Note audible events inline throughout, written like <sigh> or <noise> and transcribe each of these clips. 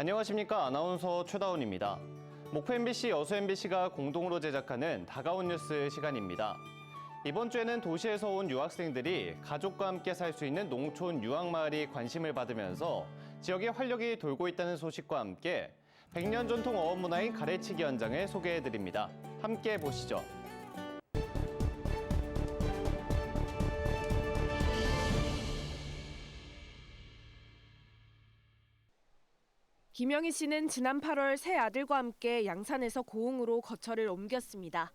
안녕하십니까 아나운서 최다운입니다. 목포 MBC, 여수 MBC가 공동으로 제작하는 다가온 뉴스 시간입니다. 이번 주에는 도시에서 온 유학생들이 가족과 함께 살 수 있는 농촌 유학마을이 관심을 받으면서 지역에 활력이 돌고 있다는 소식과 함께 100년 전통 어업 문화인 가래치기 현장을 소개해드립니다. 함께 보시죠. 김영희 씨는 지난 8월 새 아들과 함께 양산에서 고흥으로 거처를 옮겼습니다.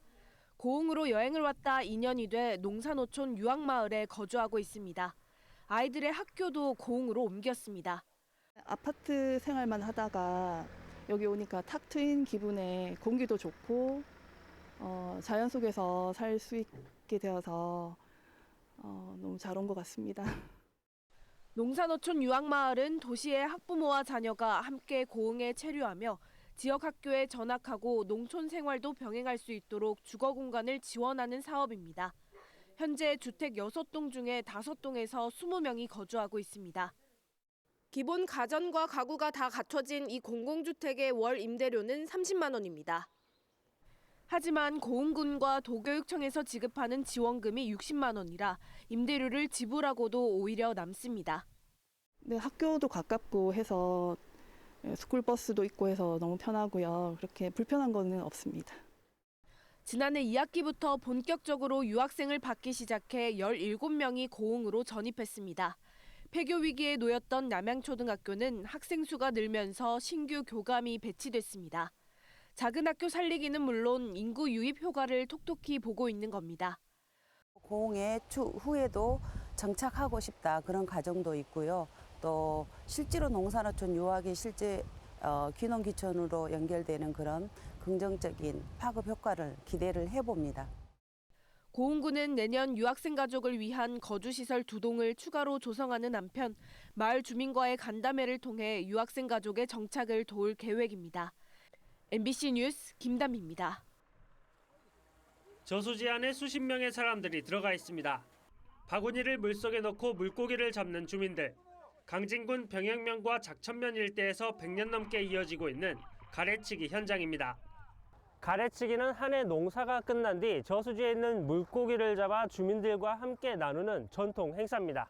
고흥으로 여행을 왔다 2년이 돼 농산어촌 유학마을에 거주하고 있습니다. 아이들의 학교도 고흥으로 옮겼습니다. 아파트 생활만 하다가 여기 오니까 탁 트인 기분에 공기도 좋고 어, 자연 속에서 살 수 있게 되어서 어, 너무 잘 온 것 같습니다. <laughs> 농산어촌 유학마을은 도시의 학부모와 자녀가 함께 고흥에 체류하며 지역 학교에 전학하고 농촌 생활도 병행할 수 있도록 주거 공간을 지원하는 사업입니다. 현재 주택 6동 중에 5동에서 20명이 거주하고 있습니다. 기본 가전과 가구가 다 갖춰진 이 공공주택의 월 임대료는 30만 원입니다. 하지만 고흥군과 도교육청에서 지급하는 지원금이 60만 원이라 임대료를 지불하고도 오히려 남습니다. 네, 학교도 가깝고 해서 예, 스쿨버스도 있고 해서 너무 편하고요. 그렇게 불편한 거는 없습니다. 지난해 2학기부터 본격적으로 유학생을 받기 시작해 17명이 고흥으로 전입했습니다. 폐교 위기에 놓였던 남양초등학교는 학생 수가 늘면서 신규 교감이 배치됐습니다. 작은 학교 살리기는 물론 인구 유입 효과를 톡톡히 보고 있는 겁니다. 고흥에 추후에도 정착하고 싶다 그런 가정도 있고요. 또 실제로 농산어촌 유학이 실제 어, 귀농귀촌으로 연결되는 그런 긍정적인 파급 효과를 기대를 해봅니다. 고흥구는 내년 유학생 가족을 위한 거주시설 두 동을 추가로 조성하는 한편 마을 주민과의 간담회를 통해 유학생 가족의 정착을 도울 계획입니다. MBC 뉴스 김담입니다. 저수지 안에 수십 명의 사람들이 들어가 있습니다. 바구니를 물속에 넣고 물고기를 잡는 주민들. 강진군 병영면과 작천면 일대에서 100년 넘게 이어지고 있는 가래치기 현장입니다. 가래치기는 한 해 농사가 끝난 뒤 저수지에 있는 물고기를 잡아 주민들과 함께 나누는 전통 행사입니다.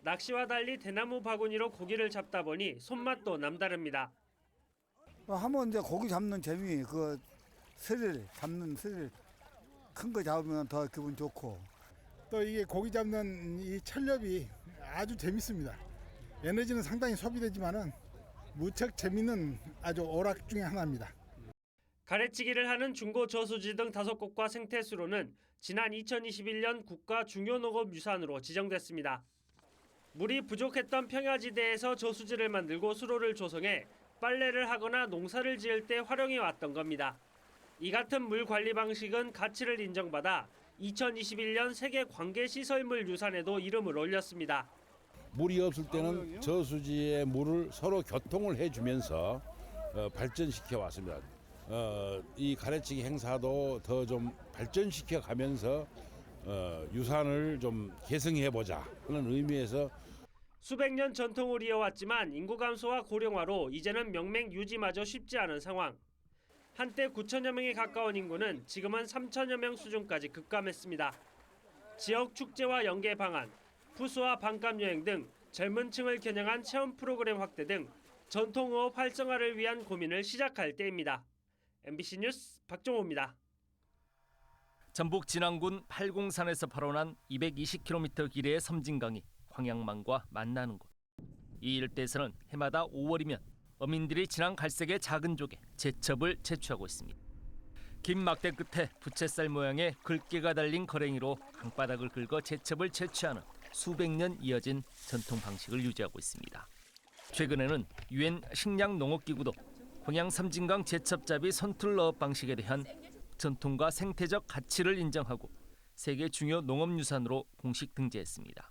낚시와 달리 대나무 바구니로 고기를 잡다 보니 손맛도 남다릅니다. 어, 하면 이제 고기 잡는 재미, 그 스릴 잡는 스릴 큰 거 잡으면 더 기분 좋고 또 이게 고기 잡는 이 철렵이 아주 재밌습니다. 에너지는 상당히 소비되지만은 무척 재밌는 아주 오락 중에 하나입니다. 가래치기를 하는 중고 저수지 등 다섯 곳과 생태수로는 지난 2021년 국가 중요농업유산으로 지정됐습니다. 물이 부족했던 평야지대에서 저수지를 만들고 수로를 조성해 빨래를 하거나 농사를 지을 때 활용해 왔던 겁니다. 이 같은 물 관리 방식은 가치를 인정받아 2021년 세계 관계시설물 유산에도 이름을 올렸습니다. 물이 없을 때는 저수지의 물을 서로 교통을 해주면서 어, 발전시켜 왔습니다. 어, 이 가래치기 행사도 더 좀 발전시켜 가면서 어, 유산을 좀 계승해 보자 그런 의미에서 수백 년 전통을 이어왔지만 인구 감소와 고령화로 이제는 명맥 유지마저 쉽지 않은 상황. 한때 9천여 명에 가까운 인구는 지금은 3천여 명 수준까지 급감했습니다. 지역 축제와 연계 방안, 푸스와 반감 여행 등 젊은 층을 겨냥한 체험 프로그램 확대 등 전통어업 활성화를 위한 고민을 시작할 때입니다. MBC 뉴스 박종호입니다. 전북 진안군 팔공산에서 발원한 220km 길이의 섬진강이 광양만과 만나는 곳. 이 일대에서는 해마다 5월이면 어민들이 진안 갈색의 작은 조개 제첩을 채취하고 있습니다. 긴 막대 끝에 부채살 모양의 글귀가 달린 거랭이로 강바닥을 긁어 제첩을 채취하는 수백 년 이어진 전통 방식을 유지하고 있습니다. 최근에는 유엔 식량 농업 기구도 광양 섬진강 제첩잡이 선툴러업 방식에 대한 전통과 생태적 가치를 인정하고 세계 중요 농업유산으로 공식 등재했습니다.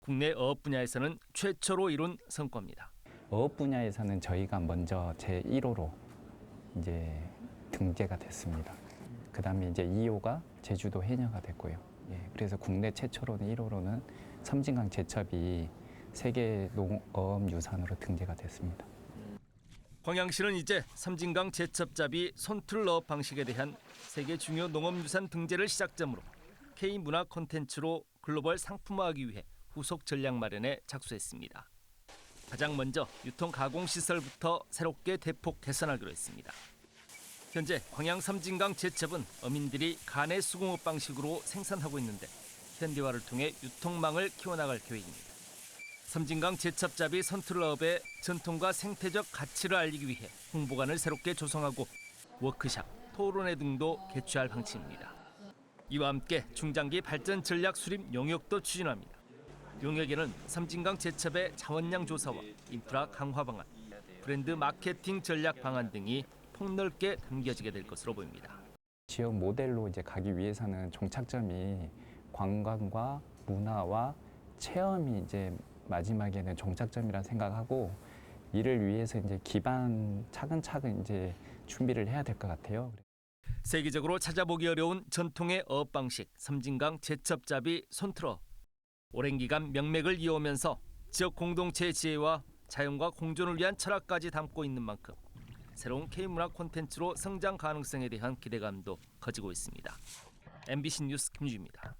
국내 어업 분야에서는 최초로 이룬 성과입니다. 어업 분야에서는 저희가 먼저 제 1호로 이제 등재가 됐습니다. 그다음에 이제 2호가 제주도 해녀가 됐고요. 예, 그래서 국내 최초로는 1호로는 섬진강 제첩이 세계 농업 유산으로 등재가 됐습니다. 광양시는 이제 섬진강 제첩잡이 손툴러 방식에 대한 세계 중요 농업유산 등재를 시작점으로 K 문화 콘텐츠로 글로벌 상품화하기 위해 후속 전략 마련에 작수했습니다. 가장 먼저 유통 가공 시설부터 새롭게 대폭 개선하기로 했습니다. 현재 광양 섬진강 제첩은 어민들이 간의 수공업 방식으로 생산하고 있는데 현대화를 통해 유통망을 키워나갈 계획입니다. 섬진강 제첩잡이 선툴러업의 전통과 생태적 가치를 알리기 위해 홍보관을 새롭게 조성하고 워크샵, 토론회 등도 개최할 방침입니다. 이와 함께 중장기 발전 전략 수립 용역도 추진합니다. 용역에는 섬진강 제첩의 자원량 조사와 인프라 강화 방안, 브랜드 마케팅 전략 방안 등이 폭넓게 담겨지게 될 것으로 보입니다. 지역 모델로 이제 가기 위해서는 종착점이 관광과 문화와 체험이 이제 마지막에는 종착점이라 생각하고 이를 위해서 이제 기반 차근차근 이제 준비를 해야 될 것 같아요. 세계적으로 찾아보기 어려운 전통의 어업 방식 섬진강 제첩잡이 손틀어 오랜 기간 명맥을 이어오면서 지역 공동체의 지혜와 자연과 공존을 위한 철학까지 담고 있는 만큼 새로운 K문화 콘텐츠로 성장 가능성에 대한 기대감도 커지고 있습니다. MBC 뉴스 김주입니다.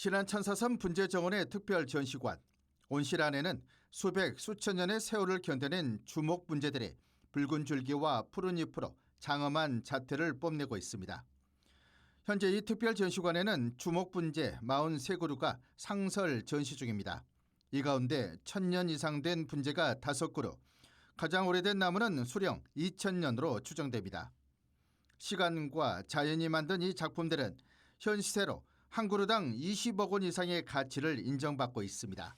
신안 천사섬 분재정원의 특별 전시관 온실 안에는 수백 수천 년의 세월을 견뎌낸 주목 분재들이 붉은 줄기와 푸른 잎으로 장엄한 자태를 뽐내고 있습니다. 현재 이 특별 전시관에는 주목 분재 43그루가 상설 전시 중입니다. 이 가운데 천년 이상 된 분재가 5그루, 가장 오래된 나무는 수령 2000년으로 추정됩니다. 시간과 자연이 만든 이 작품들은 현 시세로 한 그루당 20억 원 이상의 가치를 인정받고 있습니다.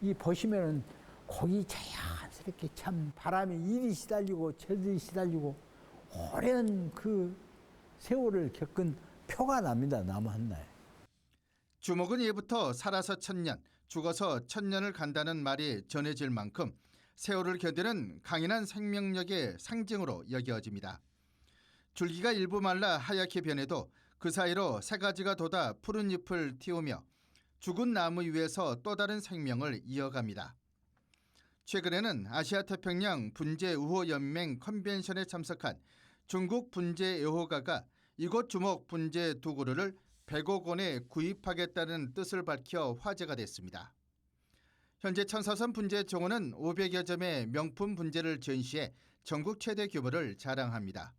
이 보시면은 거기 자연스럽게 참 바람에 이리 시달리고 저리 시달리고 오랜 그 세월을 겪은 표가 납니다 나무 한나에. 주목은 예부터 살아서 천년, 죽어서 천년을 간다는 말이 전해질 만큼 세월을 견디는 강인한 생명력의 상징으로 여겨집니다. 줄기가 일부 말라 하얗게 변해도 그 사이로 새 가지가 돋아 푸른 잎을 틔우며 죽은 나무 위에서 또 다른 생명을 이어갑니다. 최근에는 아시아 태평양 분재 우호 연맹 컨벤션에 참석한 중국 분재 애호가가 이곳 주목 분재 두 그루를 100억 원에 구입하겠다는 뜻을 밝혀 화제가 됐습니다. 현재 천사선 분재 정원은 500여 점의 명품 분재를 전시해 전국 최대 규모를 자랑합니다.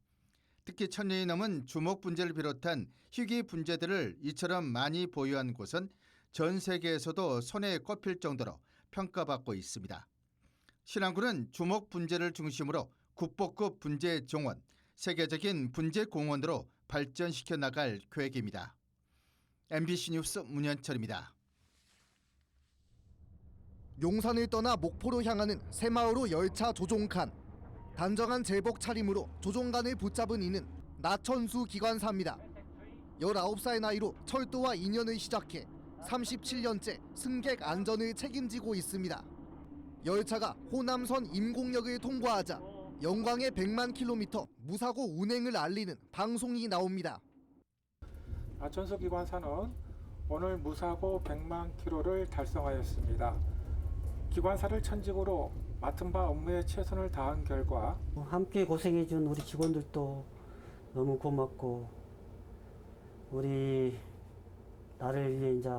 특히 천년이 넘은 주목 분재를 비롯한 희귀 분재들을 이처럼 많이 보유한 곳은 전 세계에서도 손에 꼽힐 정도로 평가받고 있습니다. 신안군은 주목 분재를 중심으로 국보급 분재 정원, 세계적인 분재 공원으로 발전시켜 나갈 계획입니다. MBC 뉴스 문현철입니다. 용산을 떠나 목포로 향하는 새마을호 열차 조종칸. 단정한 제복 차림으로 조종관을 붙잡은 이는 나천수 기관사입니다. 19살 나이로 철도와 인연을 시작해 37년째 승객 안전을 책임지고 있습니다. 열차가 호남선 임공역을 통과하자 영광의 100만 킬로미터 무사고 운행을 알리는 방송이 나옵니다. 나천수 기관사는 오늘 무사고 100만 킬로를 달성하였습니다. 기관사를 천직으로 맡은 바 업무에 최선을 다한 결과 함께 고생해준 우리 직원들도 너무 고맙고 우리 나를 위해 이제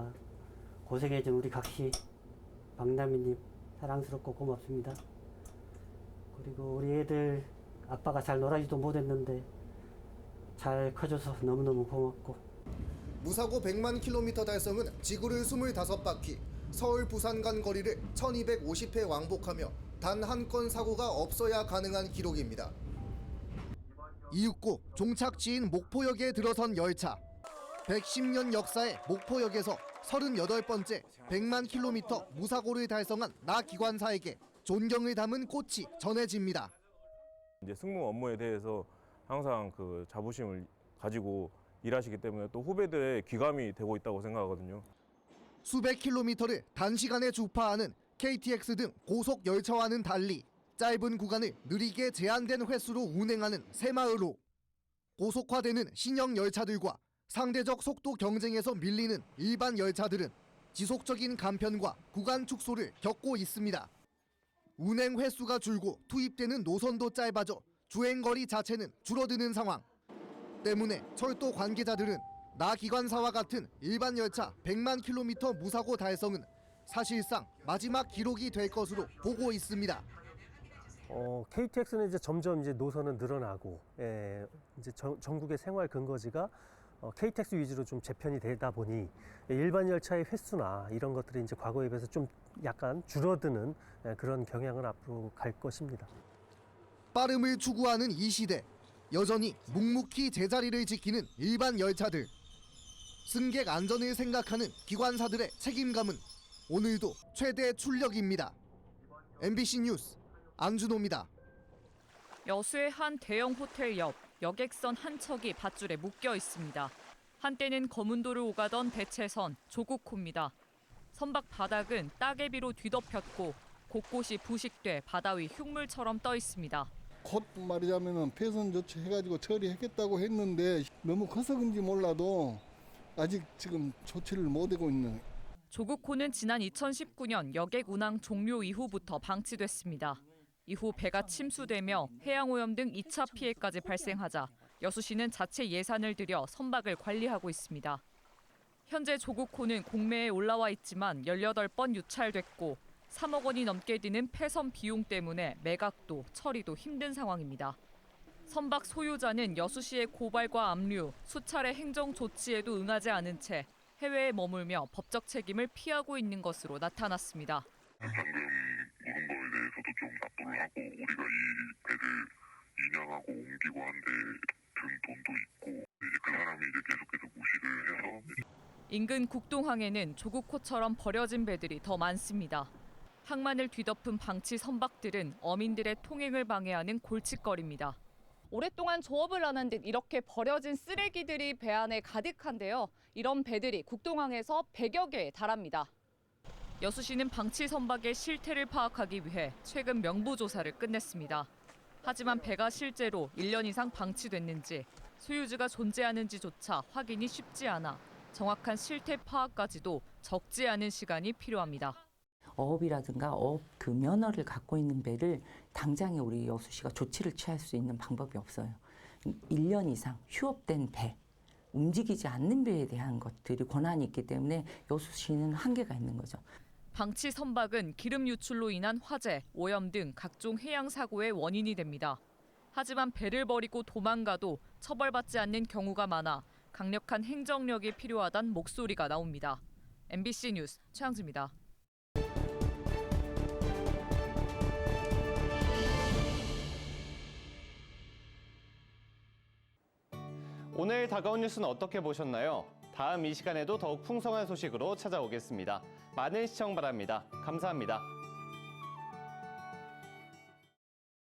고생해준 우리 각시 박남희님 사랑스럽고 고맙습니다. 그리고 우리 애들 아빠가 잘 놀아주도 못했는데 잘 커줘서 너무너무 고맙고 무사고 100만 킬로미터 달성은 지구를 25바퀴 서울 부산 간 거리를 1250회 왕복하며 단 한 건 사고가 없어야 가능한 기록입니다. 이윽고 종착지인 목포역에 들어선 열차. 110년 역사의 목포역에서 38번째 100만 킬로미터 무사고를 달성한 나 기관사에게 존경을 담은 꽃이 전해집니다. 이제 승무 업무에 대해서 항상 그 자부심을 가지고 일하시기 때문에 또 후배들의 귀감이 되고 있다고 생각하거든요. 수백 킬로미터를 단시간에 주파하는 KTX 등 고속 열차와는 달리 짧은 구간을 느리게 제한된 횟수로 운행하는 새마을호. 고속화되는 신형 열차들과 상대적 속도 경쟁에서 밀리는 일반 열차들은 지속적인 간편과 구간 축소를 겪고 있습니다. 운행 횟수가 줄고 투입되는 노선도 짧아져 주행 거리 자체는 줄어드는 상황. 때문에 철도 관계자들은 나 기관사와 같은 일반 열차 100만 킬로미터 무사고 달성은 사실상 마지막 기록이 될 것으로 보고 있습니다. 어, KTX는 이제 점점 이제 노선은 늘어나고 예, 이제 전, 전국의 생활 근거지가 어, KTX 위주로 좀 재편이 되다 보니 일반 열차의 횟수나 이런 것들이 이제 과거에 비해서 좀 약간 줄어드는 예, 그런 경향은 앞으로 갈 것입니다. 빠름을 추구하는 이 시대 여전히 묵묵히 제자리를 지키는 일반 열차들 승객 안전을 생각하는 기관사들의 책임감은 오늘도 최대 출력입니다. MBC 뉴스 안준호입니다. 여수의 한 대형 호텔 옆 여객선 한 척이 밧줄에 묶여 있습니다. 한때는 검은도를 오가던 대체선 조국호입니다. 선박 바닥은 따개비로 뒤덮였고 곳곳이 부식돼 바다 위 흉물처럼 떠 있습니다. 곧 말하자면은 폐선 조치 해가지고 처리했겠다고 했는데 너무 커서 그런지 몰라도 아직 지금 조치를 못하고 있는 조국호는 지난 2019년 여객 운항 종료 이후부터 방치됐습니다. 이후 배가 침수되며 해양오염 등 2차 피해까지 발생하자 여수시는 자체 예산을 들여 선박을 관리하고 있습니다. 현재 조국호는 공매에 올라와 있지만 18번 유찰됐고 3억 원이 넘게 드는 폐선 비용 때문에 매각도 처리도 힘든 상황입니다. 선박 소유자는 여수시의 고발과 압류, 수차례 행정 조치에도 응하지 않은 채 해외에 머물며 법적 책임을 피하고 있는 것으로 나타났습니다. 방금 물은 거에 대해서도 좀 납부를 하고 우리가 이 배를 인양하고 옮기고 한데 든 돈도 있고 이제 그 사람이 이제 계속해서 무시를 해서 인근 국동항에는 조국호처럼 버려진 배들이 더 많습니다. 항만을 뒤덮은 방치 선박들은 어민들의 통행을 방해하는 골칫거리입니다. 오랫동안 조업을 안 한 듯 이렇게 버려진 쓰레기들이 배 안에 가득한데요. 이런 배들이 국동항에서 100여 개에 달합니다. 여수시는 방치 선박의 실태를 파악하기 위해 최근 명부 조사를 끝냈습니다. 하지만 배가 실제로 1년 이상 방치됐는지 소유주가 존재하는지조차 확인이 쉽지 않아 정확한 실태 파악까지도 적지 않은 시간이 필요합니다. 어업이라든가 어업 그 면허를 갖고 있는 배를 당장에 우리 여수시가 조치를 취할 수 있는 방법이 없어요. 1년 이상 휴업된 배, 움직이지 않는 배에 대한 것들이 권한이 있기 때문에 여수시는 한계가 있는 거죠. 방치 선박은 기름 유출로 인한 화재, 오염 등 각종 해양 사고의 원인이 됩니다. 하지만 배를 버리고 도망가도 처벌받지 않는 경우가 많아 강력한 행정력이 필요하단 목소리가 나옵니다. MBC 뉴스 최양주입니다. 오늘 다가온 뉴스는 어떻게 보셨나요? 다음 이 시간에도 더욱 풍성한 소식으로 찾아오겠습니다. 많은 시청 바랍니다. 감사합니다.